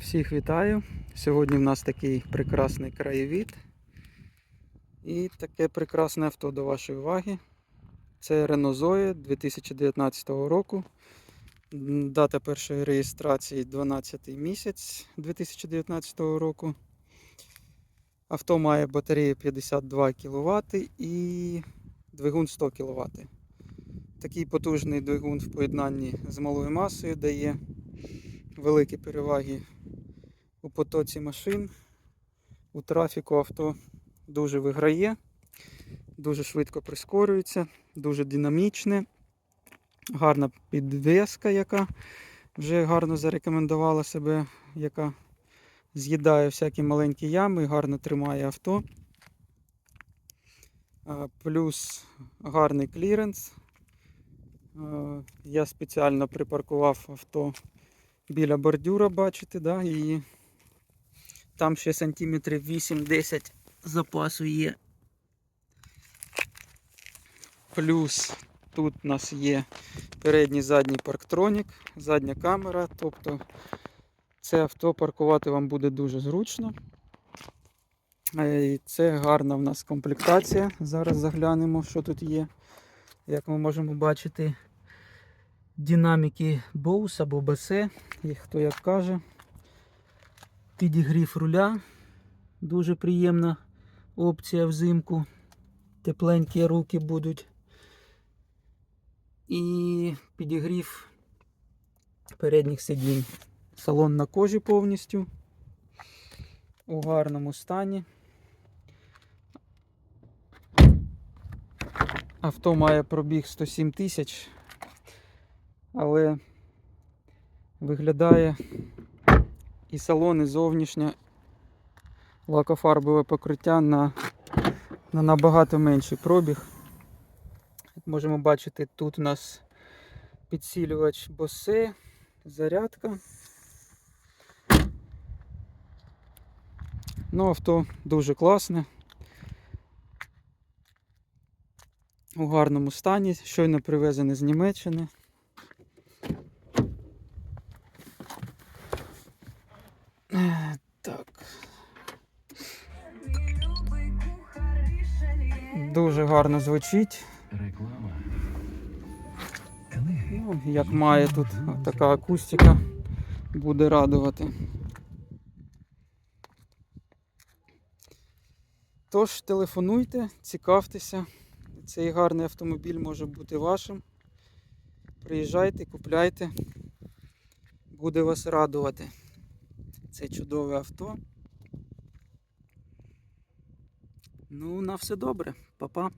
Всіх вітаю. Сьогодні в нас такий прекрасний краєвід. І таке прекрасне авто до вашої уваги. Це Renault Zoe 2019 року. Дата першої реєстрації 12 місяць 2019 року. Авто має батарею 52 кВт і двигун 100 кВт. Такий потужний двигун в поєднанні з малою масою дає великі переваги у потоці машин. У трафіку авто дуже виграє, дуже швидко прискорюється, дуже динамічне, гарна підвеска, яка вже гарно зарекомендувала себе, яка з'їдає всякі маленькі ями, гарно тримає авто. Плюс гарний кліренс. Я спеціально припаркував авто біля бордюра, бачите, да? і там ще сантиметрів 8-10 запасу є. Плюс тут у нас є передній задній парктронік, задня камера, тобто це авто паркувати вам буде дуже зручно. Е, І це гарна в нас комплектація. Зараз заглянемо, що тут є. Як ми можемо бачити, динаміки Bose або BC, як хто як каже. Підігрів руля. Дуже приємна опція взимку. Тепленькі руки будуть. І підігрів передніх сидінь. Салон на кожі повністю. У гарному стані. Авто має пробіг 107 тисяч, але виглядає і салон, і зовнішнє лакофарбове покриття на, на набагато менший пробіг. Можемо бачити, тут у нас підсилювач Bose, зарядка. Ну, авто дуже класне. У гарному стані, щойно привезене з Німеччини. Так. Дуже гарно звучить. Реклама. Ну, як має тут така акустика буде радувати. Тож телефонуйте, цікавтеся. Цей гарний автомобіль може бути вашим. Приїжджайте, купляйте. Буде вас радувати. Це чудове авто. Ну, на все добре. Па-па.